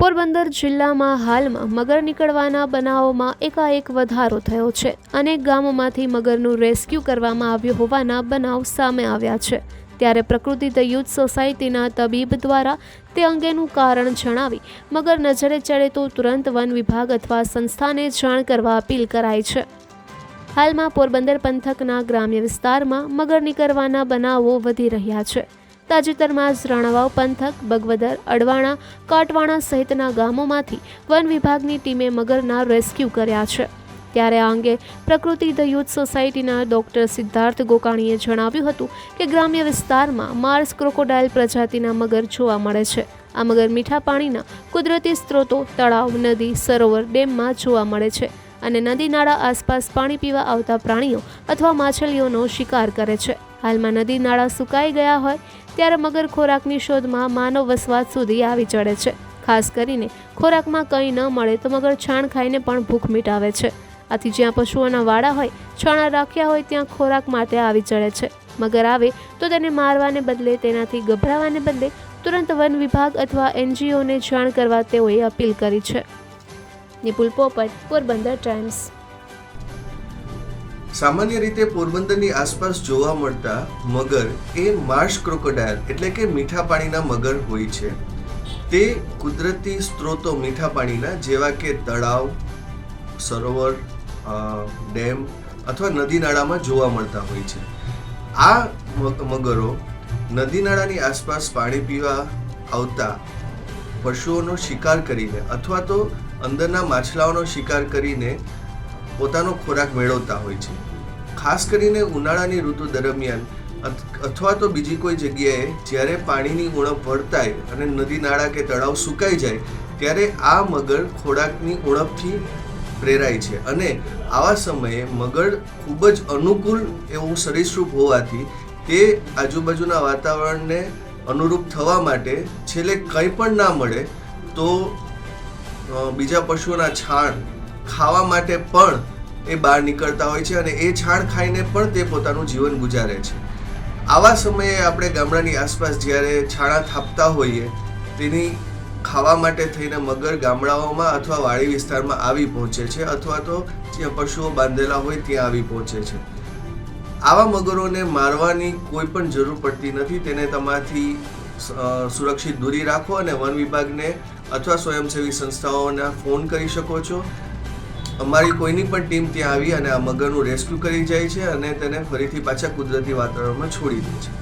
પોરબંદર જિલ્લામાં હાલમાં મગર નીકળવાના બનાવોમાં એકાએક વધારો થયો છે અનેક ગામોમાંથી મગરનું રેસ્ક્યુ કરવામાં આવ્યું હોવાના બનાવ સામે આવ્યા છે. ત્યારે પ્રકૃતિ ધ યુથ સોસાયટીના તબીબ દ્વારા તે અંગેનું કારણ જણાવી મગર નજરે ચડે તો તુરંત વન વિભાગ અથવા સંસ્થાને જાણ કરવા અપીલ કરાઈ છે. હાલમાં પોરબંદર પંથકના ગ્રામ્ય વિસ્તારમાં મગર નીકળવાના બનાવો વધી રહ્યા છે. તાજેતરમાં જ રાણાવાવ પંથક, બગવદર, અડવાણા, કાટવાણા સહિતના ગામોમાંથી વન વિભાગની ટીમે મગરના રેસ્ક્યુ કર્યા છે. ત્યારે આ અંગે પ્રકૃતિ ધ યુથ સોસાયટીના ડોક્ટર સિદ્ધાર્થ ગોકાણીએ જણાવ્યું હતું કે ગ્રામ્ય વિસ્તારમાં માર્સ ક્રોકોડાઇલ પ્રજાતિના મગર જોવા મળે છે. આ મગર મીઠા પાણીના કુદરતી સ્ત્રોતો, તળાવ, નદી, સરોવર, ડેમમાં જોવા મળે છે અને નદી નાળા આસપાસ પાણી પીવા આવતા પ્રાણીઓ અથવા માછલીઓનો શિકાર કરે છે. હાલમાં નદી નાળા સુકાઈ ગયા હોય ત્યારે મગર ખોરાકની શોધમાં માનવ વસવાટ સુધી આવી ચડે છે. ખાસ કરીને ખોરાકમાં કંઈ ન મળે તો મગર છાણ ખાઈને પણ ભૂખ મિટાવે છે. આથી જ્યાં પશુઓના વાડા હોય, છાણા રાખ્યા હોય ત્યાં ખોરાક માટે આવી ચડે છે. મગર આવે તો તેને મારવાને બદલે, તેનાથી ગભરાવાને બદલે તુરંત વન વિભાગ અથવા એનજીઓને જાણ કરવા તેઓએ અપીલ કરી છે. નિપુલ પોપટ, પોરબંદર ટાઈમ્સ. સામાન્ય રીતે પોરબંદરની આસપાસ જોવા મળતા મગર એ માર્શ ક્રોકોડાયલ એટલે કે મીઠા પાણીના મગર હોય છે. તે કુદરતી સ્ત્રોતો મીઠા પાણીના, જેવા કે તળાવ, સરોવર ડેમ અથવા નદી નાળામાં જોવા મળતા હોય છે. આ મગ- મગરો નદી નાળાની આસપાસ પાણી પીવા આવતા પશુઓનો શિકાર કરીને અથવા તો અંદરના માછલાઓનો શિકાર કરીને પોતાનો ખોરાક મેળવતા હોય છે. ખાસ કરીને ઉનાળાની ઋતુ દરમિયાન અથવા તો બીજી કોઈ જગ્યાએ જ્યારે પાણીની ઉણપ વર્તાય અને નદી નાળા કે તળાવ સુકાઈ જાય, ત્યારે આ મગર ખોરાકની ઉણપથી પ્રેરાય છે અને આવા સમયે મગર ખૂબ જ અનુકૂળ એવું સરીસૃપ હોવાથી તે આજુબાજુના વાતાવરણને અનુરૂપ થવા માટે છેલ્લે કંઈ પણ ના મળે તો બીજા પશુઓના છાણ ખાવા માટે પણ એ બહાર નીકળતા હોય છે અને એ છાણ ખાઈને પણ તે પોતાનું જીવન ગુજારે છે. આવા સમયે આપણે ગામડાની આસપાસ જ્યારે છાણા થાપતા હોઈએ, તેની ખાવા માટે થઈને મગર ગામડાઓમાં અથવા વાડી વિસ્તારમાં આવી પહોંચે છે અથવા તો જ્યાં પશુઓ બાંધેલા હોય ત્યાં આવી પહોંચે છે. આવા મગરોને મારવાની કોઈ પણ જરૂર પડતી નથી. તેને તમારાથી સુરક્ષિત દૂરી રાખો અને વન વિભાગને અથવા સ્વયંસેવી સંસ્થાઓના ફોન કરી શકો છો. અમારી કોઈની પણ ટીમ ત્યાં આવી અને આ મગરનું રેસ્ક્યુ કરી જાય છે અને તેને ફરીથી પાછા કુદરતી વાતાવરણમાં છોડી દે છે.